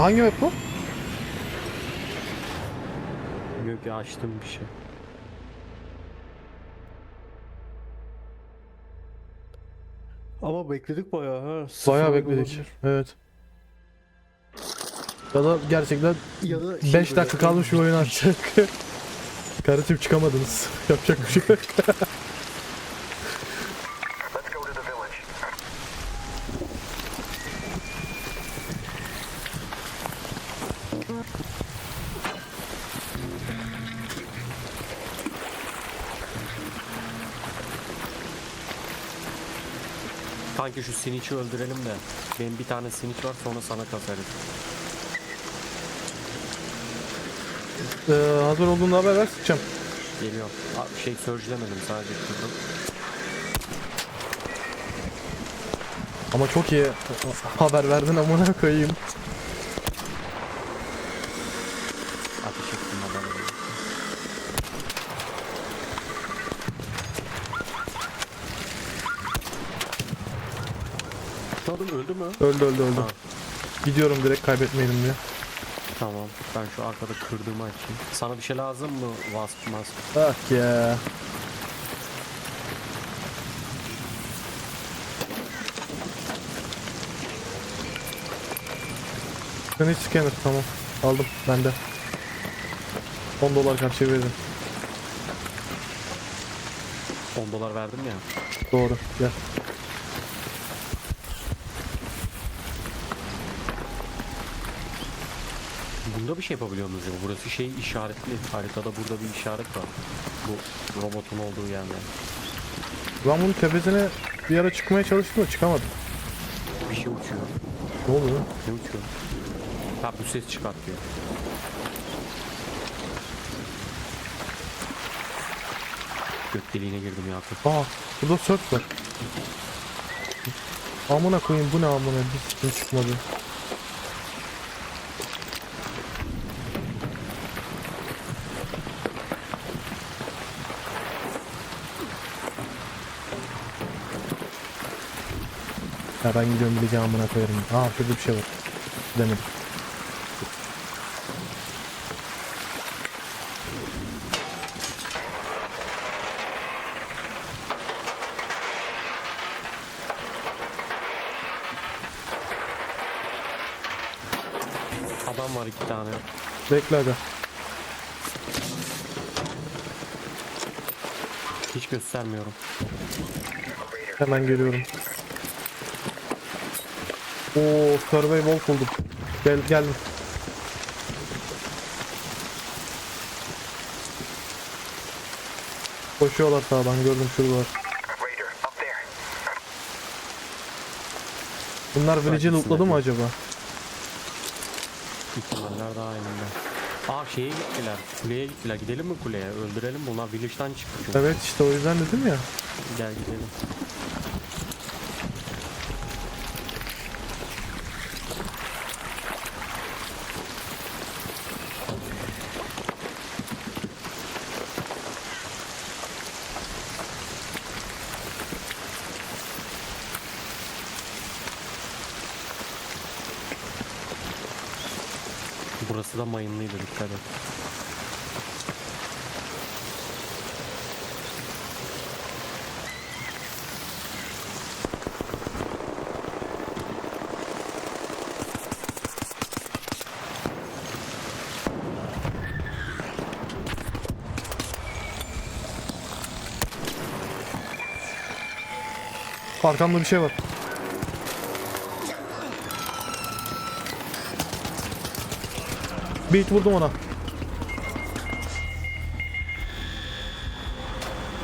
Hangi map bu? Yok ya açtım bir şey. Ama bekledik bayağı ha. Bayağı bekledik. Evet. Ya da gerçekten Ya da 5 dakika kalmış bir oyun açacak. Kardeşim çıkamadınız. Yapacak bir şey yok. Kanki şu Sinich'i öldürelim de. Benim bir tane Sinich var sonra sana kasarız. Ee, hazır olduğunda haber ver sıkacağım. Geliyor. Aa, Şey sörcülemedim sadece kırdım. Ama çok iyi haber verdin amına koyayım. Adam öldü mü? Öldü öldü öldü. Ha. Gidiyorum direkt kaybetmeyelim diye. Tamam. Ben şu arkada kırdığımı açayım. Sana bir şey lazım mı? Wasp mask. Bak ya. Sen hiç scanner tamam. Aldım bende. 10 dolar karşıya verdim. 10 dolar verdim ya. Doğru gel. Bunda bir şey yapabiliyor muyuz ya? Burası şey işaretli. Haritada burada bir işaret var. Bu robotun olduğu yerde. Ben bunun tepesine bir ara çıkmaya çalıştım da çıkamadım. Bir şey uçuyor. Ne oluyor? Ne uçuyor? Ha bu ses çıkartıyor. Gök deliğine girdim Yakup. Aa burada surf var. Amına koyayım bu ne amına bir sikim çıkmadı. Ya ben gidiyorum bileceğim amına koyarım. Aa şurada bir şey var. Demedim. Adam var iki tane. Bekle aga. Hiç göstermiyorum. Hemen geliyorum. Oo survey wolf buldum. Gel geldim. Koşuyorlar sağdan gördüm şuradalar. Bunlar village'i lootladı mı acaba? İhtimaller daha önünde. Aa şeye gittiler. Kuleye gittiler. Gidelim mi kuleye? Öldürelim. Bunlar village'dan çıktı çünkü. Evet işte o yüzden dedim ya. Gel gidelim. Burası da mayınlıydı dikkat et. Arkamda bir şey var. Beat vurdum ona.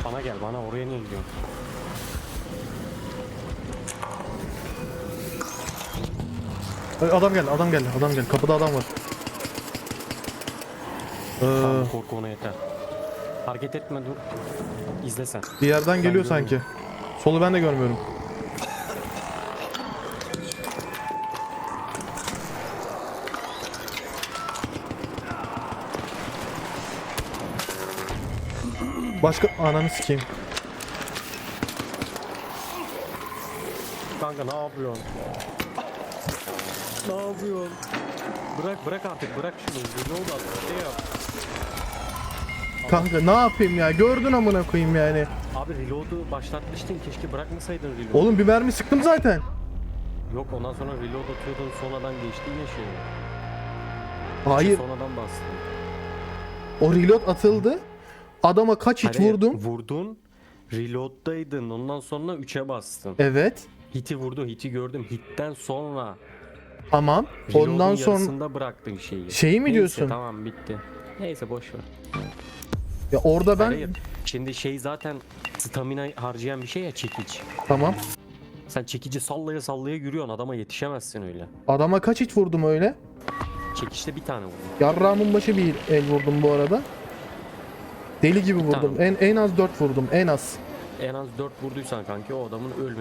Bana gel bana oraya niye gidiyorsun? Ay, Adam geldi, adam geldi, adam geldi. Kapıda adam var. Ee, Tamam korku ona yeter. Hareket etme dur. İzle sen. bir yerden geliyor görmüyorum. sanki. Solu ben de görmüyorum. Başka ananı sikeyim. Kanka ne yapıyorsun? Ne yapıyorsun? bırak bırak artık bırak şunu. Reload at. bir Şey yap. Kanka ne yapayım ya? Gördün amına koyayım yani. Abi reload'u başlatmıştın keşke bırakmasaydın reload. Oğlum bir mermi sıktım zaten. Yok ondan sonra reload atıyordun sonradan geçti yine şey. Hayır. Sonradan bastın. O reload atıldı. Adama kaç hit Hayır, vurdum. Vurdun. Reload'daydın. Ondan sonra 3'e bastın. Evet. Hit'i vurdu. Hit'i gördüm. Hit'ten sonra Tamam. reload'un Ondan sonra yarısında bıraktın şeyi. Şeyi mi Neyse, diyorsun? tamam bitti. Neyse boş ver. ya orada ben Hayır. Şimdi şey zaten stamina harcayan bir şey ya çekiç. tamam. Sen çekici sallaya sallaya yürüyorsun. Adama yetişemezsin öyle. Adama kaç hit vurdum öyle? Çekiçte bir tane vurdun. Yarrağımın başı bir el vurdum bu arada. Deli gibi vurdum. Tamam. En en az 4 vurdum en az. En az 4 vurduysan kanki o adamın ölmesi